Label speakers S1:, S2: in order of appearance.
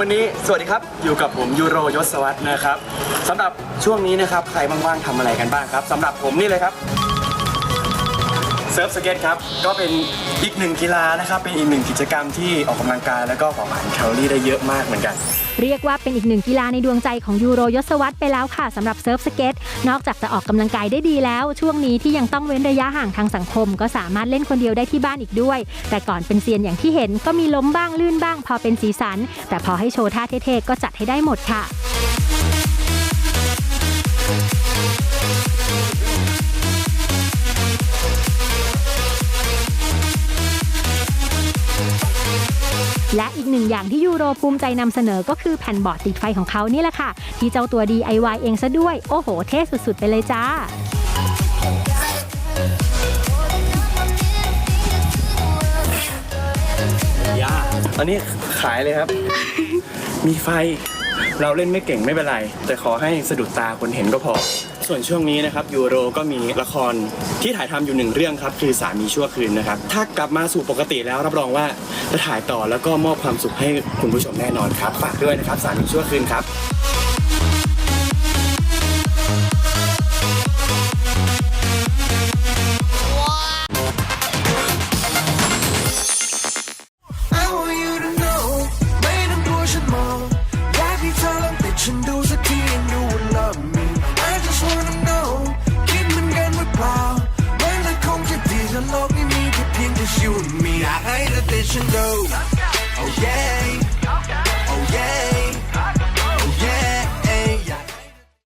S1: วันนี้ สวัสดีครับ อยู่กับผมยูโรยศวัฒน์นะครับสำหรับช่วงนี้นะครับ ใครว่างๆทำอะไรกันบ้างครับสำหรับผมนี่เลยครับ เซิร์ฟสเก็ตครับ ก็เป็นอีกหนึ่งกีฬานะครับ เป็นอีกหนึ่งกิจกรรมที่ออกกำลังกายแล้วก็เผาผลาญแคลอรี่ได้เยอะมากเหมือนกัน
S2: เรียกว่าเป็นอีกหนึ่งกีฬาในดวงใจของยูโรยศวรรษไปแล้วค่ะสำหรับเซิร์ฟสเก็ตนอกจากจะออกกำลังกายได้ดีแล้ว ช่วงนี้ที่ยังต้องเว้นระยะห่างทางสังคม ก็สามารถเล่นคนเดียวได้ที่บ้านอีกด้วย แต่ก่อนเป็นเซียนอย่างที่เห็นก็มีล้มบ้างลื่นบ้าง พอเป็นสีสัน แต่พอให้โชว์ท่าเท่ๆก็จัดให้ได้หมดค่ะ และอีกหนึ่งอย่างที่ยูโรภูมิใจนำเสนอก็คือแผ่นบอร์ดติดไฟของเขานี่แหละค่ะ ที่เจ้าตัว DIY เองซะด้วย โอ้โห เท่สุดๆ ไปเลยจ้า
S1: ย่าตอนนี้ขายเลยครับ มีไฟ เราเล่นไม่เก่งไม่เป็นไร แต่ขอให้สะดุดตาคนเห็นก็พอ ส่วนช่วงนี้นะครับยูโรก็มีละครที่ถ่ายทำอยู่หนึ่งเรื่องครับ คือสามีชั่วคืนนะครับ ถ้ากลับมาสู่ปกติแล้วรับรองว่า ถ่ายต่อแล้วก็มอบความสุขให้คุณผู้ชมแน่นอนครับฝากด้วยนะครับสามีชั่วคืนครับ
S3: competition go. Oh yeah.